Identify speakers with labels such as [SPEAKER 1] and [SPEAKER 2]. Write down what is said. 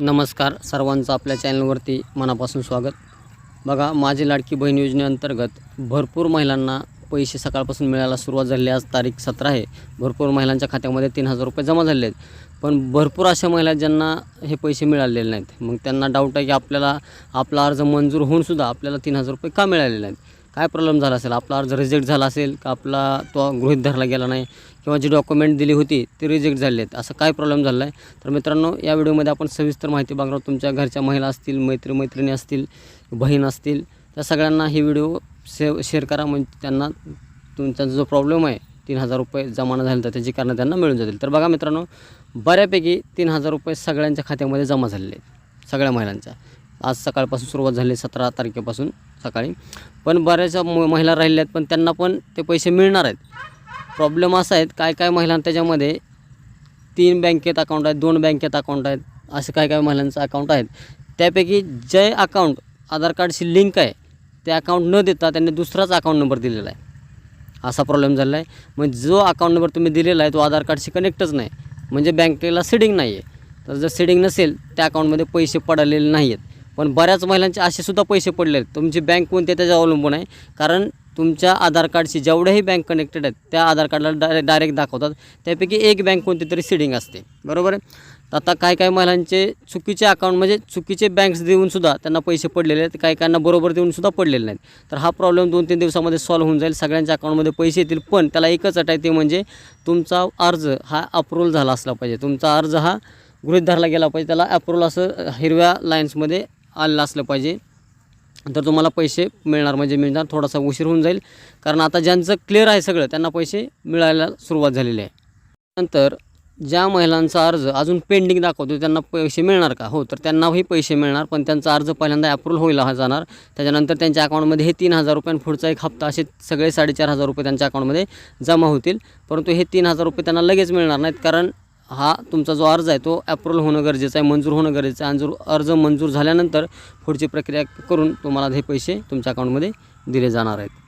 [SPEAKER 1] नमस्कार सर्वांचं आपल्या चॅनलवरती मनापासून स्वागत. बघा माझी लाडकी बहीण योजनेअंतर्गत भरपूर महिलांना पैसे सकाळपासून मिळायला सुरुवात झाली. आज तारीख सतरा आहे. भरपूर महिलांच्या खात्यामध्ये तीन हजार रुपये जमा झाले आहेत. पण भरपूर अशा महिला ज्यांना हे पैसे मिळालेले नाहीत. मग त्यांना डाऊट आहे की आपल्याला आपला अर्ज मंजूर होऊनसुद्धा आपल्याला तीन हजार रुपये का मिळालेले नाहीत? काय प्रॉब्लेम झाला असेल? आपला अर्ज रिजेक्ट झाला असेल का आपला तो गृहित धरला गेला नाही किंवा जी डॉक्युमेंट दिली होती ती रिजेक्ट झाली आहेत? असं काय प्रॉब्लेम झाला आहे तर मित्रांनो या व्हिडिओमध्ये आपण सविस्तर माहिती बघणार आहोत. तुमच्या घरच्या महिला असतील मैत्री मैत्रिणी असतील बहीण असतील त्या सगळ्यांना हे व्हिडिओ से शेअर करा. म्हणजे त्यांना तुमचा जो प्रॉब्लेम आहे तीन हजार रुपये जमा न झाले तर त्याची कारणं त्यांना मिळून जातील. तर बघा मित्रांनो बऱ्यापैकी तीन हजार रुपये सगळ्यांच्या खात्यामध्ये जमा झालेले आहेत. सगळ्या महिलांच्या. आज सकाळपासून सुरुवात झाली सतरा तारखेपासून सकाळी. पण बऱ्याचशा म महिला राहिल्या आहेत पण त्यांना पण ते पैसे मिळणार आहेत. प्रॉब्लेम असा आहेत काय काय महिलांना त्याच्यामध्ये तीन बँकेत अकाउंट आहेत दोन बँकेत अकाउंट आहेत असे काय काय महिलांचं अकाउंट आहेत. त्यापैकी जे अकाउंट आधार कार्डशी लिंक आहे ते अकाउंट न देता त्यांनी दुसराच अकाउंट नंबर दिलेला आहे. असा प्रॉब्लेम झाला आहे. मग जो अकाउंट नंबर तुम्ही दिलेला आहे तो आधार कार्डशी कनेक्टच नाही. म्हणजे बँकेला सेडिंग नाही आहे तर जर सेडिंग नसेल त्या अकाउंटमध्ये पैसे पडलेले नाही आहेत पण बऱ्याच महिलांचे असे सुद्धा पैसे पडले आहेत. तुमची बँक कोणती त्याच्यावर अवलंबून आहे. कारण तुमच्या आधार कार्डशी जेवढ्याही बँक कनेक्टेड आहेत त्या आधार कार्डला डायरेक्ट डायरेक्ट दाखवतात. त्यापैकी एक बँक कोणती तरी सिडिंग असते. बरोबर आहे? आता काही काही महिलांचे चुकीचे अकाउंट म्हणजे चुकीचे बँक्स देऊनसुद्धा त्यांना पैसे पडलेले आहेत. काही काहींना बरोबर देऊनसुद्धा पडलेले नाहीत. तर हा प्रॉब्लेम दोन तीन दिवसामध्ये सॉल्व्ह होऊन जाईल. सगळ्यांच्या अकाउंटमध्ये पैसे येतील पण त्याला एकच अट आहे ते म्हणजे तुमचा अर्ज हा अप्रूव्हल झाला असला पाहिजे. तुमचा अर्ज हा गृहित धरला गेला पाहिजे. त्याला अप्रूव्हल असं हिरव्या लाईन्समध्ये आलेलं असलं पाहिजे. तर तुम्हाला पैसे मिळणार म्हणजे मिळणार थोडासा उशीर होऊन जाईल. कारण आता ज्यांचं क्लिअर आहे सगळं त्यांना पैसे मिळायला सुरुवात झालेली आहे. नंतर ज्या महिलांचा अर्ज अजून पेंडिंग दाखवतो त्यांना पैसे मिळणार का? हो तर त्यांनाही पैसे मिळणार पण त्यांचा अर्ज पहिल्यांदा अप्रूव्हल होईल हा जाणार. त्याच्यानंतर त्यांच्या अकाउंटमध्ये हे तीन हजार रुपयांपुढचा पुढचा एक हप्ता असे सगळे साडेचार हजार रुपये त्यांच्या अकाउंटमध्ये जमा होतील. परंतु हे तीन हजार रुपये त्यांना लगेच मिळणार नाहीत कारण हा तुमचा जो अर्ज आहे तो अप्रूव्हल होणं गरजेचं आहे मंजूर होणं गरजेचं आहे. आणि अर्ज मंजूर झाल्यानंतर पुढची प्रक्रिया करून तुम्हाला हे पैसे तुमच्या अकाउंटमध्ये दिले जाणार आहेत.